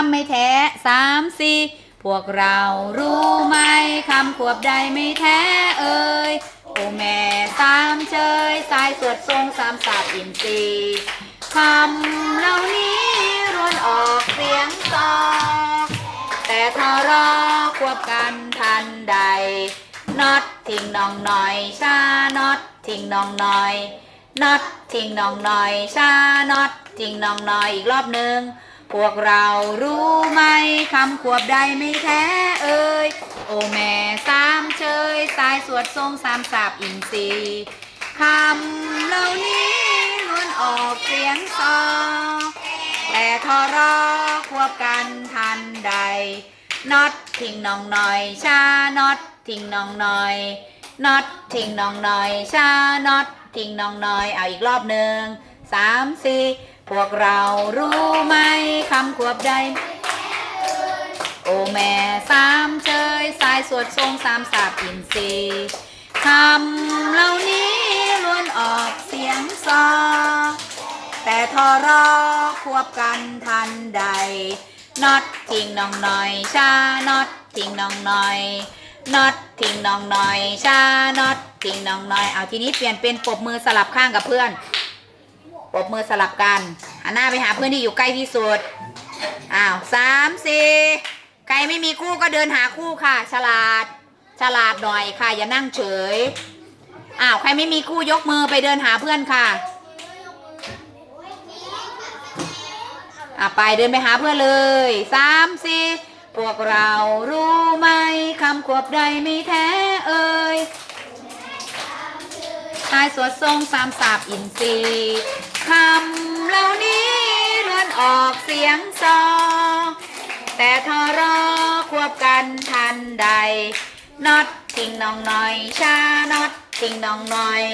ำไม่แท้สามสี่พวกเรารู้ไหมคำขวบใดไม่แท้เอ่ยโอแม่สามเชยสายสวดทรงสามสาบอินทรีย์คำเหล่านี้รวนออกเสียงซอแต่ทอรอควบกันทันใดน็อตทิ้งน้องหน่อยชาน็อตทิ้งน้องหน่อยน็อตทิ้งน้องหน่อยชาน็อตทิ้งน้องหน่อยอีกรอบหนึ่ง พวกเรารู้ไหมคำขวบใดไม่แท้เอ่ย โอแม่สามเชยสายสวดทรงสามสาบอินทรีย์คำเหล่านี้ล้วนออกเสียงซอแต่ทอรอควบกันทันใดน็อตทิ้งน้องหน่อยชาน็อตทิ้งน้องหน่อยน็อตทิ้งน้องหน่อยชาน็อตทิ้งน้องหน่อยเอาอีกรอบหนึ่งสามสี่ พวกเรารู้ไหมคำควบใด โอแม่สามเชยสายสวดทรงสามสาบอินทรีย์คำเหล่านี้ล้วนออกเสียงซอ แต่ทอรอควบกันทันใดน็อตทิ้งน้องหน่อยชาน็อตทิ้งน้องหน่อยน็อตทิ้งน้องหน่อยชาน็อตทิ้งน้องหน่อย เอาทีนี้เปลี่ยนเป็นปบมือสลับข้างกับเพื่อน ปบมือสลับกันหันหน้าไปหาเพื่อนที่อยู่ใกล้ที่สุด อ้าวสามสี่ใครไม่มีคู่ก็เดินหาคู่ค่ะ ฉลาด ฉลาดหน่อยค่ะ อย่านั่งเฉย อ้าวใครไม่มีคู่ยกมือไปเดินหาเพื่อนค่ะอะไปเดินไปหาเพื่อนเลยสามสี่พวกเรารู้ไหมคำขวบใดไม่แท้เอ่ยชายสวดทรงสามสาบอินทรีย์ คำเหล่านี้เลื่อนออกเสียงซอ แต่ทอรอควบกันทันใดน็อตทิ้งน้องหน่อยชาน็อตทิ้งน้องหน่อย